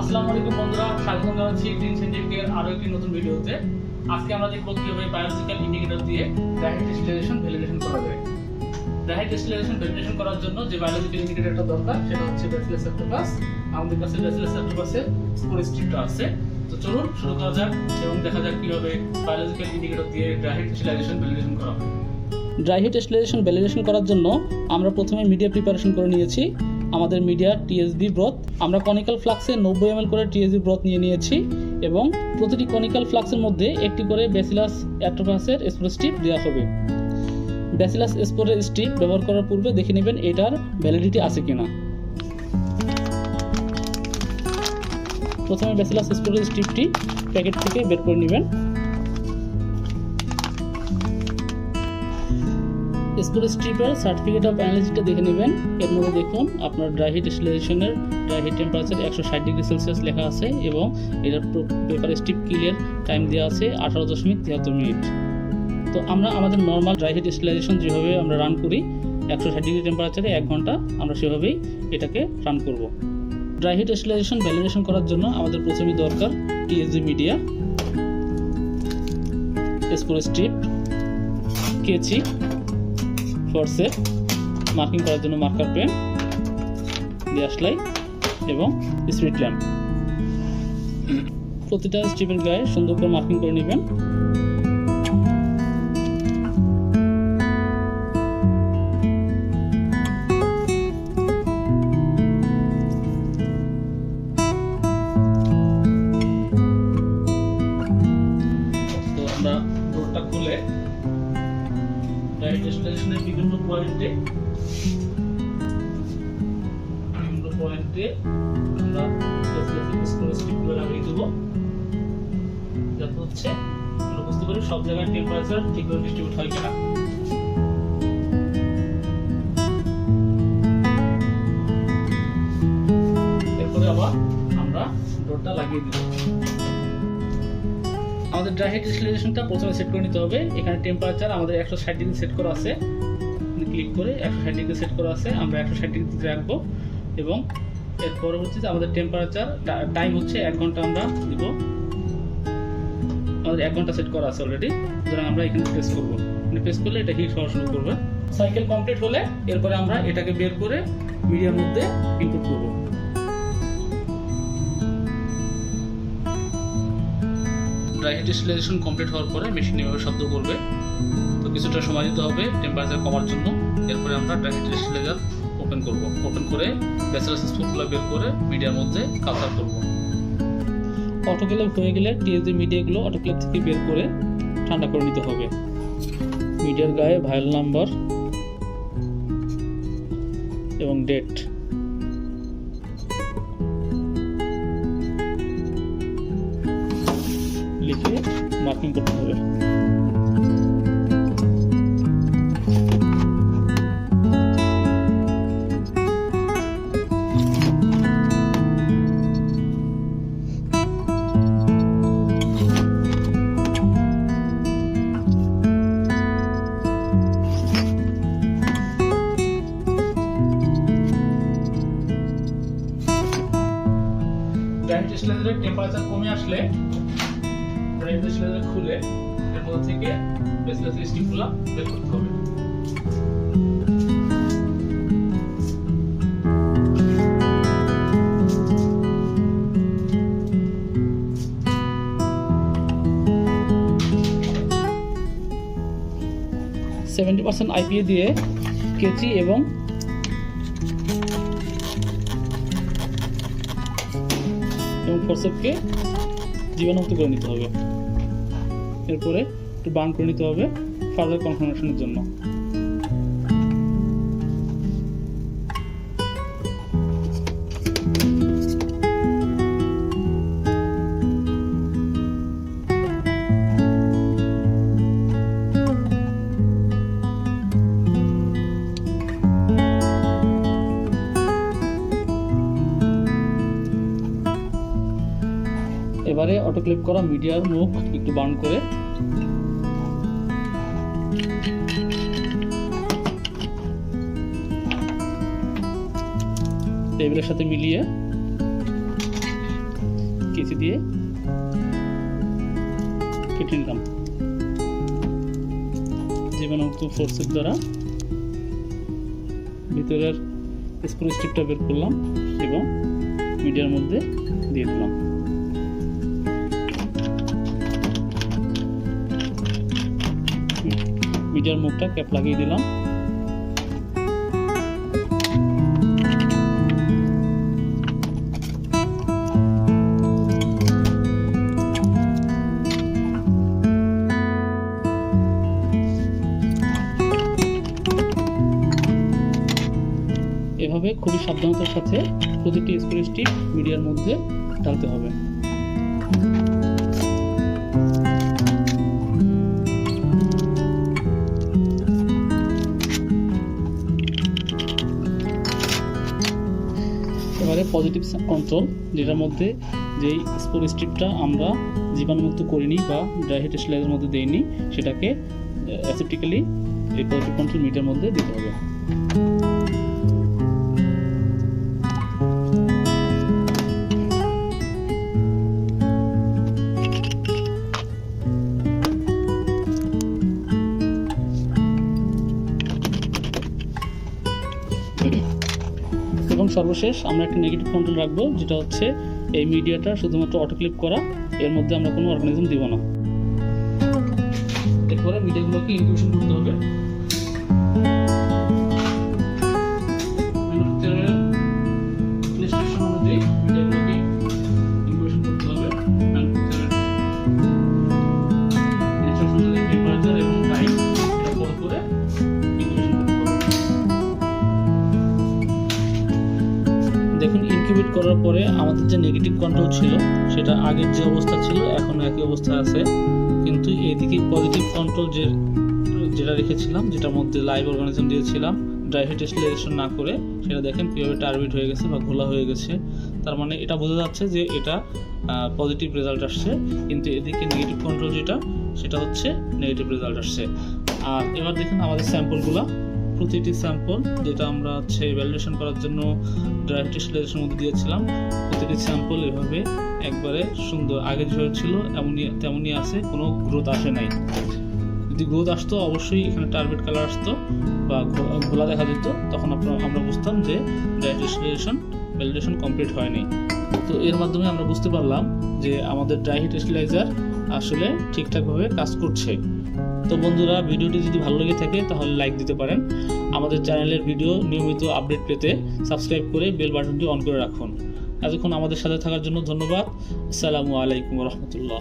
আসসালামু আলাইকুম বন্ধুরা স্বাগত জানাচ্ছি টিন সেন্টিফিকের আরও একটি নতুন ভিডিওতে। আজকে আমরা দেখব কীভাবে বায়োলজিক্যাল ইন্ডিকেটর দিয়ে ডিস্টিলেশন ভ্যালিডেশন করা যায়। ভ্যালিডেশন করার জন্য যে বায়োলজিক্যাল ইন্ডিকেটরটা দরকার, সেটা হচ্ছে আমাদের কাছে আছে। তো চলুন শুরু করা যাক এবং দেখা যাক কীভাবে বায়োলজিক্যাল ইন্ডিকেটর দিয়ে ভ্যালিডেশন করা হয়। ড্রাই হিট স্টেলাইজেশন ভ্যালিডেশন করার জন্য আমরা প্রথমে মিডিয়া প্রিপারেশন করে নিয়েছি। আমাদের মিডিয়া টিএসবি ব্রথ আমরা কনিক্যাল ফ্লাক্সে নব্বই এম করে টিএসবি ব্রথ নিয়ে নিয়েছি এবং প্রতিটি কনিক্যাল ফ্লাক্সের মধ্যে একটি করে ব্যাসিলাস অ্যাট্রোপাসের স্পোর স্ট্রিপ দেওয়া হবে। ব্যাসিলাস স্পোরের স্ট্রিপ ব্যবহার করার পূর্বে দেখে নেবেন এটার ভ্যালিডিটি আছে কিনা। প্রথমে ব্যাসিলাস স্পোরের স্ট্রিপটি প্যাকেট থেকে বের করে নেবেন। স্পোর স্ট্রিপের সার্টিফিকেট অফ অ্যানালিসিসটা দেখে নেবেন। এর মধ্যে দেখুন, আপনার ড্রাই হিট ডিস্টিলেশনের ড্রাই হিট টেম্পারেচার একশো ষাট ডিগ্রি সেলসিয়াস লেখা আছে এবং এটার পেপার স্ট্রিপ ক্লিয়ার টাইম দেওয়া আছে আঠারো দশমিক তিয়াত্তর মিনিট। তো আমরা আমাদের নর্মাল ড্রাই হিট ডিস্টিলেশন যেভাবে আমরা রান করি, একশো ষাট ডিগ্রি টেম্পারেচারে এক ঘণ্টা, আমরা সেভাবেই এটাকে রান করব। ড্রাই হিট ডিস্টিলেশন ভ্যালিডেশন করার জন্য আমাদের প্রথমেই দরকার টিএসজি মিডিয়া স্পোর স্ট্রিপ, কেচি ফোর্সের মার্কিং করার জন্য মার্কার পেন গ্যাস লাইট এবং স্পিড ল্যাম্প প্রতিটা স্ট্রিপের গায়ে সুন্দর করে মার্কিং করে নেবেন। স্টেশনের বিভিন্ন পয়েন্টে বিভিন্ন পয়েন্টে আমরা স্টিপগুলো লাগিয়ে দেবো। যাতে হচ্ছে আমরা বুঝতে পারি সব জায়গায় টেম্পারেচার ঠিকভাবে ডিস্ট্রিবিউট হয় কিনা। এরপরে আবার আমরা ডোরটা লাগিয়ে দিব। আমাদের ড্রাই হিট ডিস্টিলেশনটা প্রথমে সেট করে নিতে হবে। এখানে টেম্পারেচার আমাদের একশো ষাট ডিগ্রি সেট করা আছে। ক্লিক করে একশো ষাট ডিগ্রি সেট করা আছে। আমরা একশো ষাট ডিগ্রিতে রাখব এবং এর পরবর্তীতে আমাদের টেম্পারেচার টাইম হচ্ছে এক ঘণ্টা আমরা দিব। আমাদের এক ঘণ্টা সেট করা আছে অলরেডি সুতরাং আমরা এখানে প্রেস করব। প্রেস করলে এটা হিট হওয়া শুরু করবে। সাইকেল কমপ্লিট হলে এরপরে আমরা এটাকে বের করে মিডিয়ার মধ্যে ইনপুট করব। ড্রাই কমপ্লিট হওয়ার পরে মেশিন এভাবে শব্দ করবে। তো কিছুটা সময় দিতে হবে টেম্পারেচার কমার জন্য। এরপরে আমরা ড্রাই হিট ওপেন করব। ওপেন করে ব্যাচেলার স্পুনগুলো বের করে মিডিয়ার মধ্যে কালচার করব। অটোক্লেভ হয়ে গেলে টিএসডি মিডিয়াগুলো অটোক্লেভ থেকে বের করে ঠান্ডা করে নিতে হবে। মিডিয়ার গায়ে ভাইল নাম্বার এবং ডেট লিখে মার্কিং করতে হবে ড্রাইভ ডিসপ্লের টেম্পারেচার আসলে ড্রাইভ ডিসপ্লে খুলে এর সেভেন্টি পার্সেন্ট আইপিএ দিয়ে কেচি এবং এবং ফোরসেপকে জীবাণুমুক্ত করে নিতে হবে। এরপরে একটু বার্ন করে নিতে হবে ফার্দার কনফার্মেশনের জন্য। এবারে অটোক্লিপ করা মিডিয়ার মুখ একটু বার্ন করে। টেবিলের সাথে মিলিয়ে কেচি দিয়ে কেটে নিলাম। জীবাণুমুক্ত ফোর্সের দ্বারা ভিতরের স্প্রে স্ট্রিপটা বের করলাম এবং মিডিয়ার মধ্যে দিয়ে দিলাম। মিডিয়ার মুখটা ক্যাপ লাগিয়ে দিলাম। এভাবে খুবই সাবধানতার সাথে প্রতিটি স্প্রে স্টিক মিডিয়ার মধ্যে ঢালতে হবে। পজিটিভ কন্ট্রোল যেটার মধ্যে যেই স্পোর স্ট্রিপটা আমরা জীবাণুমুক্ত করিনি বা ড্রাইহেড স্টেলাইজের মধ্যে দেইনি, সেটাকে অ্যাসেপ্টিক্যালি এই পজিটিভ কন্ট্রোল মিটার মধ্যে দিতে হবে। সর্বশেষ আমরা একটা নেগেটিভ কন্ট্রোল রাখব, যেটা হচ্ছে এই মিডিয়াটা শুধুমাত্র অটো ক্লিক করা, এর মধ্যে আমরা কোনো অর্গানিজম দিব না। এরপরে মিডিয়াগুলোকে ইনক্লুশন করতে হবে। করার পরে আমাদের যে নেগেটিভ কন্ট্রোল ছিল, সেটা আগের যে অবস্থা ছিল, এখন একই অবস্থা আছে। কিন্তু এইদিকে পজিটিভ কন্ট্রোল যে, যেটা রেখেছিলাম, যেটার মধ্যে লাইভ অর্গানিজম দিয়েছিলাম ড্রাই হিট স্টেলাইজেশন না করে, সেটা দেখেন কীভাবে টার্বিট হয়ে গেছে বা ঘোলা হয়ে গেছে। তার মানে এটা বোঝা যাচ্ছে যে এটা পজিটিভ রেজাল্ট আসছে, কিন্তু এদিকে নেগেটিভ কন্ট্রোল যেটা, সেটা হচ্ছে নেগেটিভ রেজাল্ট আসছে। আর এবার দেখুন আমাদের স্যাম্পলগুলো প্রতিটি স্যাম্পল যেটা আমরা হচ্ছে ভ্যালিডেশন করার জন্য ড্রাই ডিস্টিলেশনের মধ্যে দিয়েছিলাম, প্রতিটি স্যাম্পল এভাবে একবারে সুন্দর, আগে যেভাবে ছিল এমনই, তেমনই আছে, কোনো গ্রোথ আসে নাই। যদি গ্রোথ আসতো, অবশ্যই এখানে টার্গেট কালার আসতো বা ঘোলা দেখা যেত, তখন আপনার, আমরা বুঝতাম যে ড্রাই ডিস্টিলেশন ভ্যালিডেশন কমপ্লিট হয়নি। তো এর মাধ্যমে আমরা বুঝতে পারলাম যে আমাদের ড্রাই হিট আসলে ঠিকঠাকভাবে কাজ করছে। তো বন্ধুরা, ভিডিওটি যদি ভালো লেগে থাকে, তাহলে লাইক দিতে পারেন। আমাদের চ্যানেলের ভিডিও নিয়মিত আপডেট পেতে সাবস্ক্রাইব করে বেল বাটনটি অন করে রাখুন। এতক্ষণ আমাদের সাথে থাকার জন্য ধন্যবাদ। আসসালামু আলাইকুম রহমতুল্লাহ।